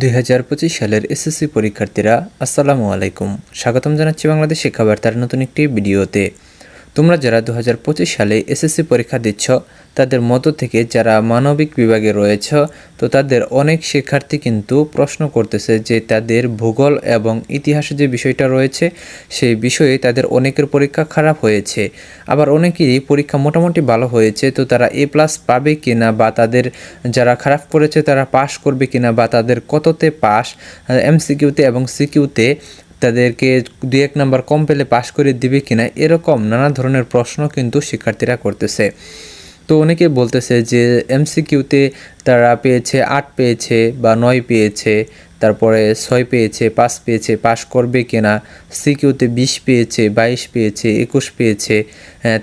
দুই হাজার পঁচিশ সালের এসএসসি পরীক্ষার্থীরা, আসসালামু আলাইকুম। স্বাগতম জানাচ্ছি বাংলাদেশ শিক্ষাবার্তার নতুন একটি ভিডিওতে। তোমরা যারা দু সালে এসএসসি পরীক্ষা দিচ্ছ, তাদের মতো থেকে যারা মানবিক বিভাগে রয়েছ, তো তাদের অনেক শিক্ষার্থী কিন্তু প্রশ্ন করতেছে যে তাদের ভূগোল এবং ইতিহাসে যে বিষয়টা রয়েছে, সেই বিষয়ে তাদের অনেকের পরীক্ষা খারাপ হয়েছে। আবার অনেকেরই পরীক্ষা মোটামুটি ভালো হয়েছে, তো তারা এ প্লাস পাবে কিনা বা তাদের যারা খারাপ করেছে তারা পাশ করবে কিনা বা তাদের কততে পাস এমসিকিউতে এবং সিকিউতে তাদেরকে দু এক নাম্বার কম পেলে পাশ করে দিবে কিনা এরকম নানা ধরনের প্রশ্ন কিন্তু শিক্ষার্থীরা করতেছে। তো অনেকে বলতেছে যে এমসিকিউতে তারা পেয়েছে আট পেয়েছে বা নয় পেয়েছে, তারপরে ছয় পেয়েছে, পাঁচ পেয়েছে, পাশ করবে কিনা, সিকিউতে বিশ পেয়েছে, বাইশ পেয়েছে, একুশ পেয়েছে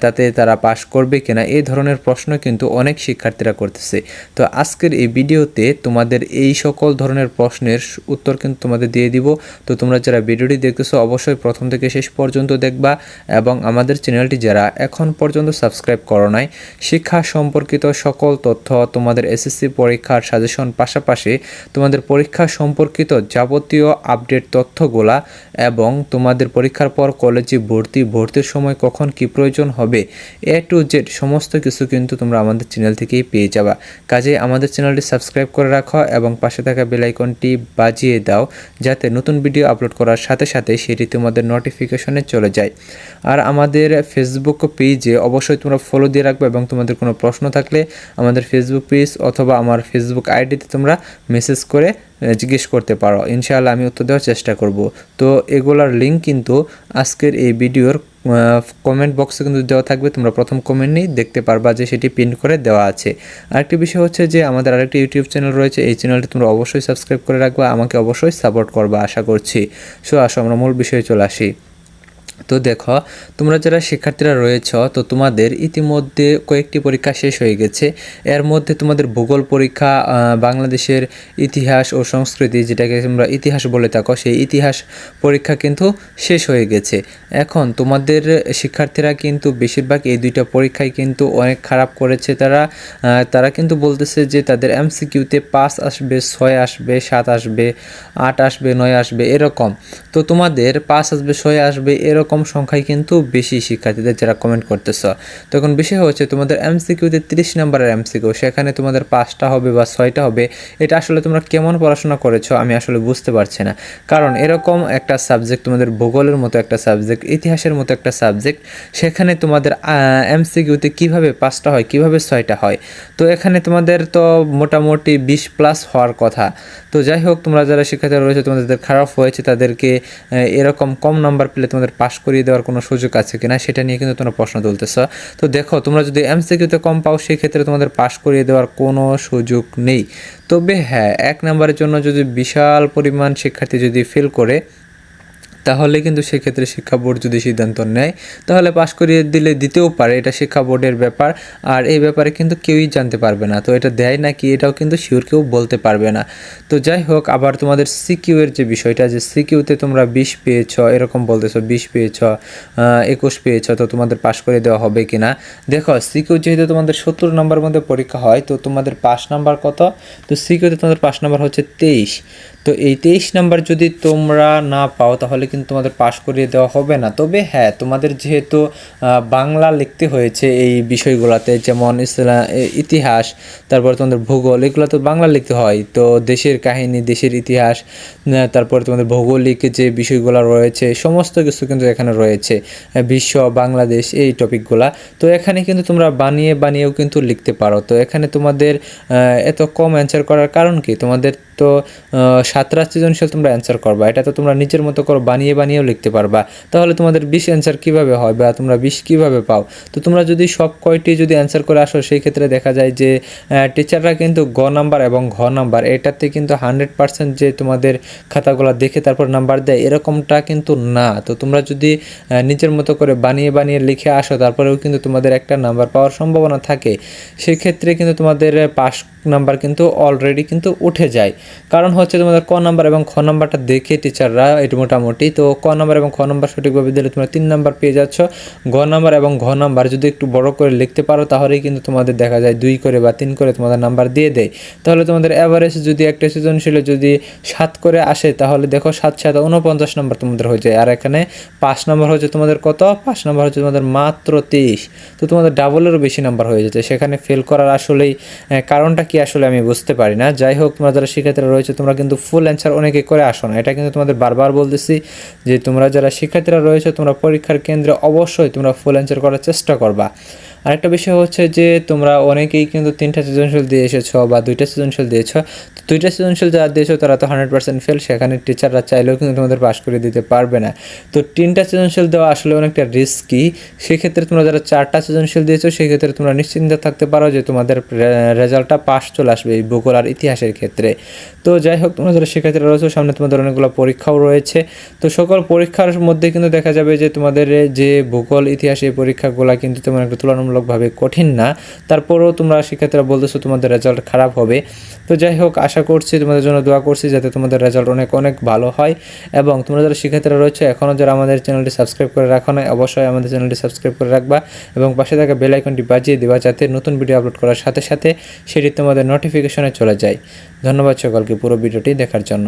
তাতে তারা পাশ করবে কিনা এই ধরনের প্রশ্ন কিন্তু অনেক শিক্ষার্থীরা করতেছে। তো আজকের এই ভিডিওতে তোমাদের এই সকল ধরনের প্রশ্নের উত্তর কিন্তু তোমাদের দিয়ে দিব। তো তোমরা যারা ভিডিওটি দেখতেছো, অবশ্যই প্রথম থেকে শেষ পর্যন্ত দেখবা এবং আমাদের চ্যানেলটি যারা এখন পর্যন্ত সাবস্ক্রাইব করো নাই, শিক্ষা সম্পর্কিত সকল তথ্য, তোমাদের এসএসসি পরীক্ষার সাজেশন পাশাপাশি তোমাদের পরীক্ষা সম্পর্কিত যাবতীয় আপডেট তথ্যগুলা এবং তোমাদের পরীক্ষার পর কলেজে ভর্তি, ভর্তির সময় কখন কি প্রয়োজন হবে। এ টু জেড সমস্ত কিছু কিন্তু তোমরা আমাদের চ্যানেল থেকেই পেয়ে যাবা। কাজে আমাদের চ্যানেলটি সাবস্ক্রাইব করে রাখো এবং পাশে থাকা বেল আইকনটি বাজিয়ে দাও, যাতে নতুন ভিডিও আপলোড করার সাথে সাথে সেটি তোমাদের নোটিফিকেশনে চলে যায়। আর আমাদের ফেসবুক পেজে অবশ্যই তোমরা ফলো দিয়ে রাখবে এবং তোমাদের কোনো প্রশ্ন থাকলে আমাদের ফেসবুক পেজ অথবা আমার ফেসবুক আইডিতে তোমরা মেসেজ করে জিজ্ঞেস করতে পারো। ইনশাআল্লাহ আমি উত্তর দেওয়ার চেষ্টা করব। তো এগুলার লিঙ্ক কিন্তু আজকের এই ভিডিওর কমেন্ট বক্সে কিন্তু দেওয়া থাকবে, তোমরা প্রথম কমেন্টেই দেখতে পারবা যে সেটি প্রিন্ট করে দেওয়া আছে। আরেকটি বিষয় হচ্ছে যে আমাদের আরেকটি ইউটিউব চ্যানেল রয়েছে, এই চ্যানেলটি তোমরা অবশ্যই সাবস্ক্রাইব করে রাখবা, আমাকে অবশ্যই সাপোর্ট করবা, আশা করছি। সো আসো, আমরা মূল বিষয়ে চলে আসি। তো দেখো, তোমরা যারা শিক্ষার্থীরা রয়েছ, তো তোমাদের ইতিমধ্যে কয়েকটি পরীক্ষা শেষ হয়ে গেছে। এর মধ্যে তোমাদের ভূগোল পরীক্ষা বাংলাদেশের ইতিহাস ও সংস্কৃতি, যেটাকে তোমরা ইতিহাস বলে থাকো, সেই ইতিহাস পরীক্ষা কিন্তু শেষ হয়ে গেছে। এখন তোমাদের শিক্ষার্থীরা কিন্তু বেশিরভাগ এই দুইটা পরীক্ষায় কিন্তু অনেক খারাপ করেছে তারা। তারা কিন্তু বলতেছে যে তাদের এমসিকিউতে পাঁচ আসবে, ছয় আসবে, সাত আসবে, আট আসবে, নয় আসবে, এরকম। তো তোমাদের পাঁচ আসবে, ছয় আসবে, এরকম সংখ্যায় কিন্তু বেশি শিক্ষার্থীদের যারা কমেন্ট করতেছ। তখন বিষয় হচ্ছে তোমাদের এমসিকিউতে তিরিশ নাম্বারের এমসিকিউ সেখানে তোমাদের পাঁচটা হবে বা ছয়টা হবে, এটা আসলে তোমরা কেমন পড়াশোনা করেছ আমি আসলে বুঝতে পারছি না। কারণ এরকম একটা সাবজেক্ট তোমাদের ভূগোলের মতো একটা সাবজেক্ট ইতিহাসের মতো একটা সাবজেক্ট সেখানে তোমাদের এমসিকিউতে কীভাবে পাঁচটা হয়, কীভাবে ছয়টা হয়? তো এখানে তোমাদের তো মোটামুটি বিশ প্লাস হওয়ার কথা। তো যাই হোক, তোমরা যারা শিক্ষার্থীরা রয়েছে, তোমাদের খারাপ হয়েছে, তাদেরকে এরকম কম নাম্বার পেলে তোমাদের পাশ করিয়ে দেওয়ার কোনো সুযোগ আছে কিনা সেটা নিয়ে কিন্তু তোমরা প্রশ্ন তুলতেছ। তো দেখো, তোমরা যদি এমসিকিউতে কম পাও সেই ক্ষেত্রে তোমাদের পাশ করিয়ে দেওয়ার কোনো সুযোগ নেই। তবে হ্যাঁ এক নাম্বারের জন্য যদি বিশাল পরিমাণ শিক্ষার্থী যদি ফেল করে তাহলে কিন্তু সেক্ষেত্রে শিক্ষা বোর্ড যদি সিদ্ধান্ত নেয়, তাহলে পাশ করিয়ে দিলে দিতেও পারে, এটা শিক্ষা বোর্ডের ব্যাপার। আর এই ব্যাপারে কিন্তু কেউই জানতে পারবে না। তো এটা দেয় নাকি এটাও কিন্তু শিওর কেউ বলতে পারবে না। তো যাই হোক, আবার তোমাদের সিকিউ এর যে বিষয়টা যে সিকিউতে তোমরা বিশ পেয়েছ, এরকম বলতেছো বিশ পেয়েছ একুশ পেয়েছ, তো তোমাদের পাশ করে দেওয়া হবে কি না দেখো সিকিউ যেহেতু তোমাদের সত্তর নম্বর মধ্যে পরীক্ষা হয়, তো তোমাদের পাস নাম্বার কত? তো সিকিউতে তোমাদের পাশ নাম্বার হচ্ছে তেইশ। তো এই তেইশ নাম্বার যদি তোমরা না পাও, তাহলে কিন্তু তোমাদের পাশ করিয়ে দেওয়া হবে না। তবে হ্যাঁ তোমাদের যেহেতু বাংলা লিখতে হয়েছে এই বিষয়গুলোতে, যেমন ইসলাম ইতিহাস, তারপর তোমাদের ভূগোল, এগুলো তো বাংলা লিখতে হয়। তো দেশের কাহিনী, দেশের ইতিহাস তারপর তোমাদের ভৌগোলিক যে বিষয়গুলো রয়েছে, সমস্ত কিছু কিন্তু এখানে রয়েছে। বিশ্ব, বাংলাদেশ, এই টপিকগুলা। তো এখানে কিন্তু তোমরা বানিয়ে, বানিয়েও কিন্তু লিখতে পারো। তো এখানে তোমাদের এত কম অ্যান্সার করার কারণ কি? তোমাদের তো সাতটা সৃজনশীল তোমরা অ্যান্সার করবা। এটা তো তোমরা নিজের মতো করে বানিয়ে বানিয়েও লিখতে পারবা। তাহলে তোমাদের বিশ অ্যান্সার কীভাবে হয় বা তোমরা বিশ কীভাবে পাও? তো তোমরা যদি সব কয়টি যদি অ্যান্সার করে আসো, সেই ক্ষেত্রে দেখা যায় যে টিচাররা কিন্তু গ নাম্বার এবং ঘ নাম্বার এটাতে কিন্তু হান্ড্রেড পার্সেন্ট যে তোমাদের খাতাগুলো দেখে তারপর নাম্বার দেয়, এরকমটা কিন্তু না। তো তোমরা যদি নিজের মতো করে বানিয়ে বানিয়ে লিখে আসো, তারপরেও কিন্তু তোমাদের একটা নাম্বার পাওয়ার সম্ভাবনা থাকে। সেক্ষেত্রে কিন্তু তোমাদের পাস নাম্বার কিন্তু অলরেডি কিন্তু উঠে যায়। কারণ হচ্ছে তোমাদের ক নাম্বার এবং খ নাম্বারটা দেখে টিচাররা এটি মোটামুটি। তো ক নাম্বার এবং খ নাম্বার সঠিকভাবে দিলে তোমরা তিন নাম্বার পেয়ে যাচ্ছ। ঘ নাম্বার এবং ঘ নাম্বার যদি একটু বড় করে লিখতে পারো, তাহলেই কিন্তু তোমাদের দেখা যায় দুই করে বা তিন করে তোমাদের নাম্বার দিয়ে দেয়। তাহলে তোমাদের অ্যাভারেজ যদি একটা সৃজনশীলে যদি সাত করে আসে, তাহলে দেখো সাত সাত উনপঞ্চাশ নম্বর তোমাদের হয়ে যায়। আর এখানে পাঁচ নম্বর হচ্ছে তোমাদের কত? পাঁচ নম্বর হচ্ছে তোমাদের মাত্র তেইশ তো তোমাদের ডাবলেরও বেশি নাম্বার হয়ে যাচ্ছে সেখানে ফেল করার আসলেই কারণটা কি আসলে আমি বুঝতে পারি না। যাই হোক, তোমরা যারা শিক্ষার্থীরা রয়েছে, তোমরা কিন্তু ফুল অ্যান্সার অনেকে করে আসো না। এটা কিন্তু তোমাদের বারবার বলতেছি যে তোমরা যারা শিক্ষার্থীরা রয়েছে, তোমরা পরীক্ষার কেন্দ্রে অবশ্যই তোমরা ফুল অ্যান্সার করার চেষ্টা করবা। আরেকটা বিষয় হচ্ছে যে তোমরা অনেকেই কিন্তু তিনটা সৃজনশীল দিয়ে এসেছ বা দুইটা সৃজনশীল দিয়েছ দুইটা সৃজনশীল যারা দিয়েছ তারা তো হান্ড্রেড পার্সেন্ট ফেল সেখানে টিচাররা চাইলেও কিন্তু তোমাদের পাস করে দিতে পারবে না। তো তিনটা সৃজনশীল দেওয়া আসলে অনেকটা রিস্কি সেক্ষেত্রে তোমরা যারা চারটা সৃজনশীল দিয়েছ, সেক্ষেত্রে তোমরা নিশ্চিন্তে থাকতে পারো যে তোমাদের রেজাল্টটা পাস চলে আসবে এই ভূগোল আর ইতিহাসের ক্ষেত্রে। তো যাই হোক, তোমরা যারা শিক্ষার্থীরা রয়েছে, সামনে তোমাদের অনেকগুলো পরীক্ষাও রয়েছে। তো সকল পরীক্ষার মধ্যে কিন্তু দেখা যাবে যে তোমাদের যে ভূগোল, ইতিহাস এই পরীক্ষাগুলো কিন্তু তেমন একটা তুলনামূলকভাবে কঠিন না। তারপরেও তোমরা শিক্ষার্থীরা বলতেছো তোমাদের রেজাল্ট খারাপ হবে। তো যাই হোক আশা করছি, তোমাদের জন্য দোয়া করছি যাতে তোমাদের রেজাল্ট অনেক অনেক ভালো হয়। এবং তোমরা যারা শিক্ষার্থীরা রয়েছে, এখনও যারা আমাদের চ্যানেলটি সাবস্ক্রাইব করে রাখো না অবশ্যই আমাদের চ্যানেলটি সাবস্ক্রাইব করে রাখবা এবং পাশে থাকা বেল আইকনটি বাজিয়ে দেওয়া যাতে নতুন ভিডিও আপলোড করার সাথে সাথে সেটি তোমাদের নোটিফিকেশনে চলে যায়। ধন্যবাদ সকলকে পুরো ভিডিওটি দেখার জন্য।